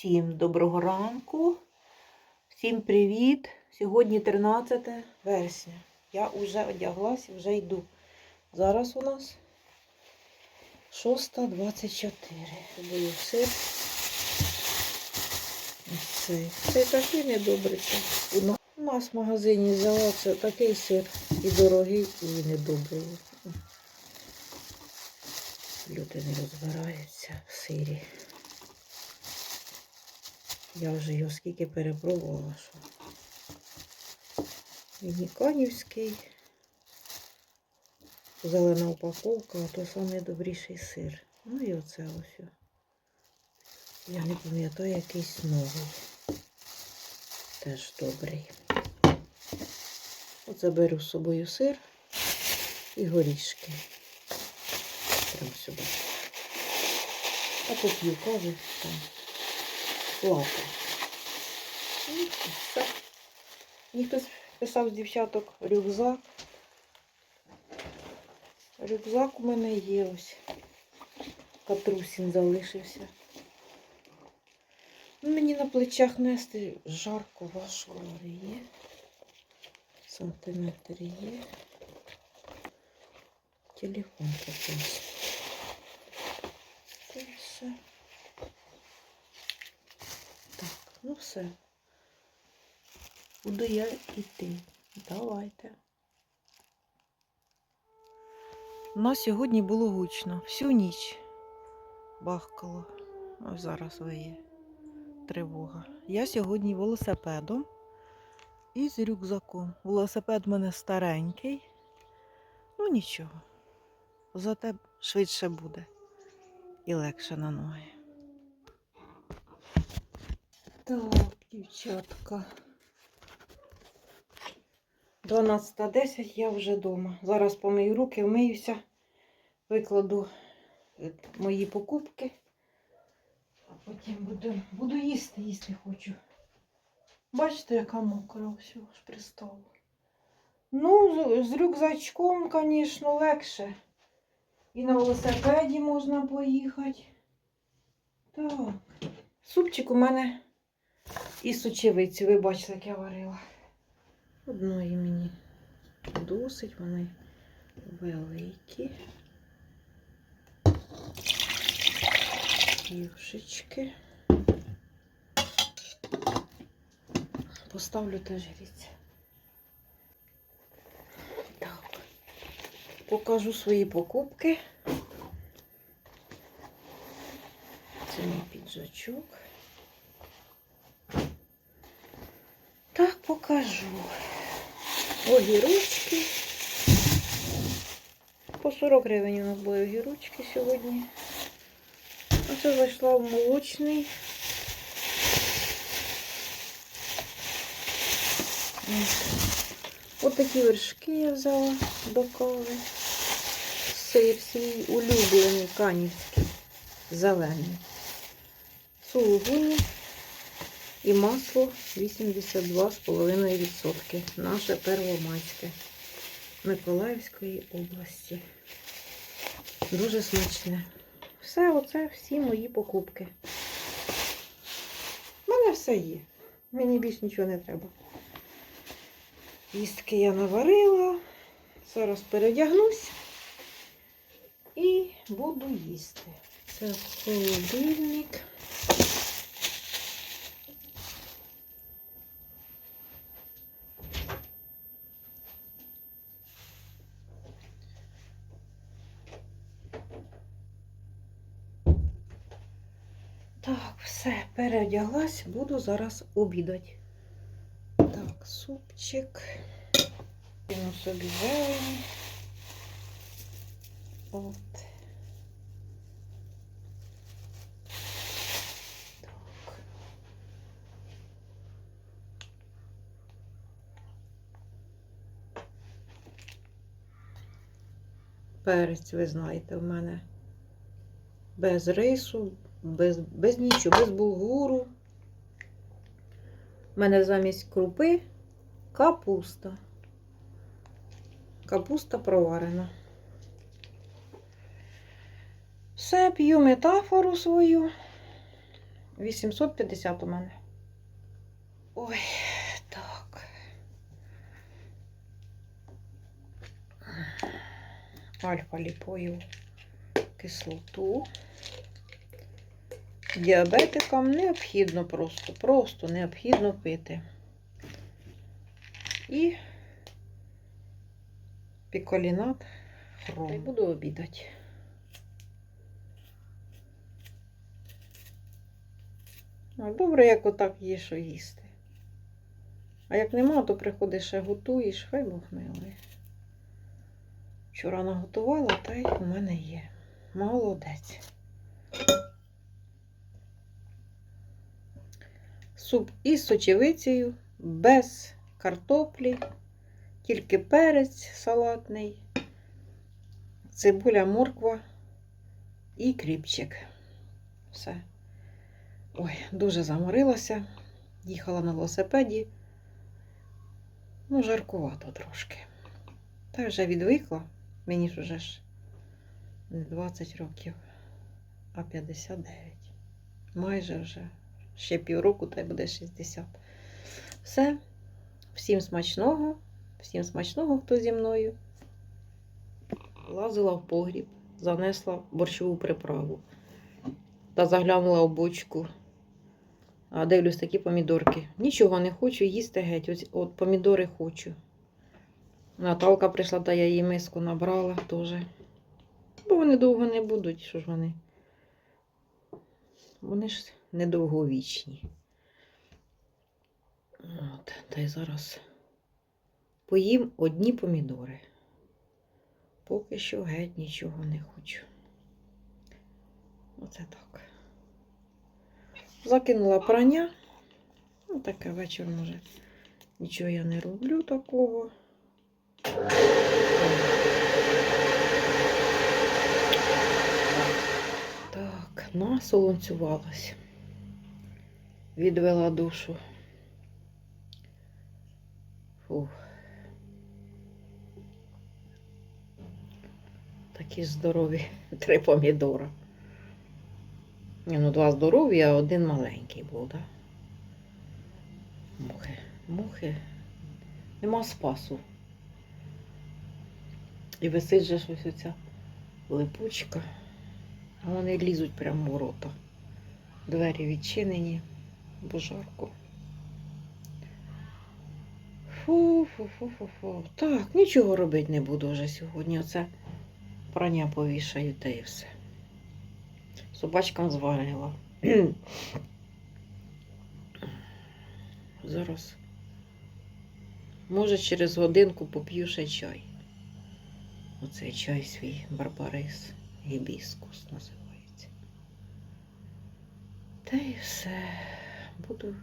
Всім доброго ранку, всім привіт. Сьогодні 13 вересня. Я вже одяглась, вже йду. Зараз у нас 6.24. Буду сир. Цей, цей такий недобрий. У нас в магазині взяла це такий сир і дорогий, і недобрий. Люди не розбираються в сирі. Я вже його скільки перепробувала, що Вініканівський. Зелена упаковка, а то найдобріший сир. Ну і оце ось. Я не пам'ятаю якийсь новий. Теж добрий. Оце беру з собою сир і горішки. Прямо сюди. А поп'ю кави там. І все. Мені хтось писав з дівчаток рюкзак. Рюкзак у мене є ось. Катрусін залишився. Ну, Мені на плечах нести жарко вашого є. Сантиметр є. Телефон покласти. Це все. Так, ну все. Буду я йти. Давайте. У нас сьогодні було гучно. Всю ніч бахкало. Ось зараз виє тривога. Я сьогодні велосипедом і з рюкзаком. Велосипед в мене старенький. Ну нічого. Зате швидше буде і легше на ноги. Так, дівчатка. 12.10 я вже вдома. Зараз помию руки, вмиюся, викладу е, мої покупки, а потім буду, буду їсти, їсти хочу. Бачите, яка мокра все ж пристала. Ну, з рюкзачком, звісно, легше. І на велосипеді можна поїхати. Так. Супчик у мене із сочевиці. Ви бачите, як я варила. Одної мені досить, вони великі. Юшечки. Поставлю теж гріться. Так. Покажу свої покупки. Це мій піджачок. Так, покажу. Огірочки. По 40 гривень у нас були огірочки сьогодні. Оце зайшла в молочний. Ось такі вершки я взяла до кави. Сир свій улюблений канівський, зелений. Сулугуні і масло 82,5%. Наше первомайське Миколаївської області. Дуже смачне. Все, оце всі мої покупки. У мене все є. Мені більш нічого не треба. Їстки я наварила. Зараз передягнусь і буду їсти. Це холодильник. Так, все, переодяглась, буду зараз обідати. Так, супчик. Кину собі зелені. От. Так. Перець, ви знаєте, в мене без рису, без, без нічого, без булгуру. У мене замість крупи капуста. Капуста проварена. Все, п'ю метафору свою. 850 у мене. Ой, так. Альфа-ліпою кислоту. Діабетикам необхідно просто, просто необхідно пити. І піколінат хром. Буду обідати. Ну, добре, як отак є, що їсти. А як нема, то приходиш ще готуєш, хай Бог милує. Вчора наготувала, та й у мене є. Молодець. Суп із сочевицею, без картоплі, тільки перець салатний, цибуля, морква і кріпчик. Все. Ой, дуже заморилася. Їхала на велосипеді. Ну, жаркувато трошки. Та вже відвикла. Мені ж уже ж не 20 років, а 59. Майже вже. Ще півроку, та й буде 60. Все. Всім смачного. Всім смачного, хто зі мною. Лазила в погріб, занесла борщову приправу. Та заглянула в бочку. А дивлюсь такі помідорки. Нічого не хочу, їсти геть. Ось от помідори хочу. Наталка прийшла, та я їй миску набрала теж. Бо вони довго не будуть, що ж вони. Вони ж недовговічні. От, та й зараз поїм одні помідори. Поки що геть нічого не хочу. Оце так. Закинула прання. Ну, таке вечір може. Нічого я не роблю такого. Так, насолонцювалась. Відвела душу. Фух. Такі здорові три помідора. Ні, ну два здорові, а один маленький був, так? Мухи. Мухи. Нема спасу. І висить же щось оця липучка. А вони лізуть прямо в рота. Двері відчинені, бо жарко. Фу-фу-фу-фу-фу. Так, нічого робити не буду вже сьогодні. Оце прання повішаю та і все. Собачкам зварила. Зараз. Може, через годинку поп'ю ще чай. Оцей чай свій барбарис. Гібіскус називається. Та і все. Буду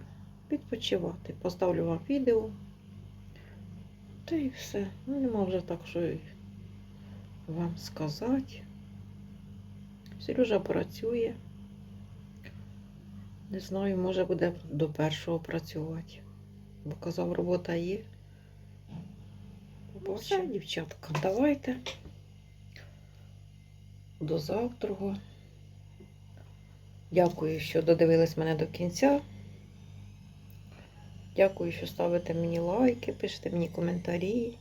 відпочивати. Поставлю вам відео. Та і все. Ну, нема вже так, що вам сказати. Сережа працює. Не знаю, може буде до першого працювати. Бо казав, робота є. Побачимо, дівчатка, давайте. До завтра. Дякую, що додивились мене до кінця. Дякую, що ставите мені лайки, пишете мені коментарі.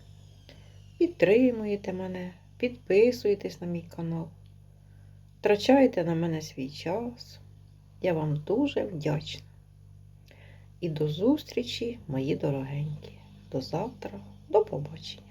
Підтримуєте мене, підписуєтесь на мій канал. Втрачаєте на мене свій час. Я вам дуже вдячна. І до зустрічі, мої дорогенькі. До завтра, до побачення.